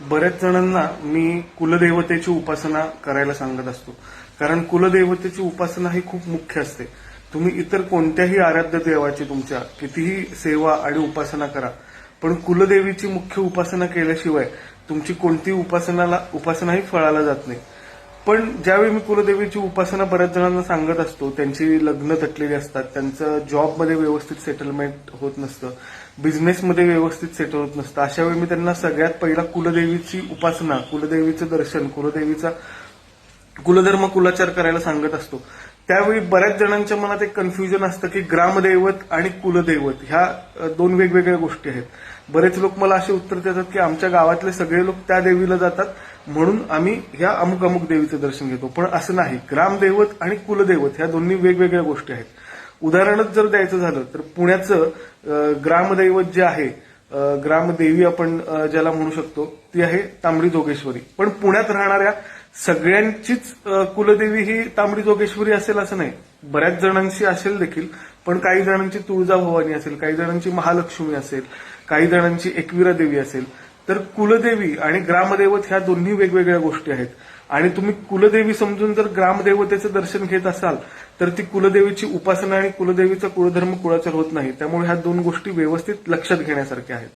बऱ्याच जणांना मी कुलदेवतेची उपासना करायला सांगत असतो. कारण कुलदेवतेची उपासना ही खूप मुख्य असते. तुम्ही इतर कोणत्याही आराध्य देवाची तुमच्या कितीही सेवा आणि उपासना करा पण कुलदेवीची मुख्य उपासना केल्याशिवाय तुमची कोणती उपासनाला उपासनाही फळाला जात नाही. पण ज्यावेळी मी कुलदेवीची उपासना बऱ्याच जणांना सांगत असतो त्यांची लग्न तटलेली असतात त्यांचं जॉबमध्ये व्यवस्थित सेटलमेंट होत नसतं बिझनेसमध्ये व्यवस्थित सेटल होत नसतं अशा वेळी मी त्यांना सगळ्यात पहिला कुलदेवीची उपासना कुलदेवीचं दर्शन कुलदेवीचा कुलधर्म कुलाचार करायला सांगत असतो. त्यावेळी बऱ्याच जणांच्या मनात एक कन्फ्युजन असतं की ग्रामदैवत आणि कुलदैवत ह्या दोन वेगवेगळ्या गोष्टी आहेत. बरेच लोक मला असे उत्तर देतात की आमच्या गावातले सगळे लोक त्या देवीला जातात म्हणून आम्ही ह्या अमुक अमुक देवीचं दर्शन घेतो. पण असं नाही. ग्रामदैवत आणि कुलदैवत ह्या दोन्ही वेगवेगळ्या गोष्टी आहेत. उदाहरणच जर द्यायचं झालं तर पुण्याचं ग्रामदैवत जे आहे ग्रामदेवी आपण ज्याला म्हणू शकतो ती आहे तांबडी जोगेश्वरी. पण पुण्यात राहणाऱ्या सगळ्यांचीच कुलदेवी ही तांबडी जोगेश्वरी असेल असं नाही. बऱ्याच जणांची असेल देखील पण काही जणांची तुळजाभवानी असेल काही जणांची महालक्ष्मी असेल काही जणांची एकविरा देवी असेल. तर कुलदेवी आणि ग्रामदैवत ह्या दोन्ही वेगवेगळ्या गोष्टी आहेत. आणि तुम्ही कुलदेवी समजून जर ग्रामदेवतेचं दर्शन घेत असाल तर ती कुलदेवीची उपासना आणि कुलदेवीचा कुलधर्म कुळाचार होत नाही. त्यामुळे ह्या दोन गोष्टी व्यवस्थित लक्षात घेण्यासारख्या आहेत.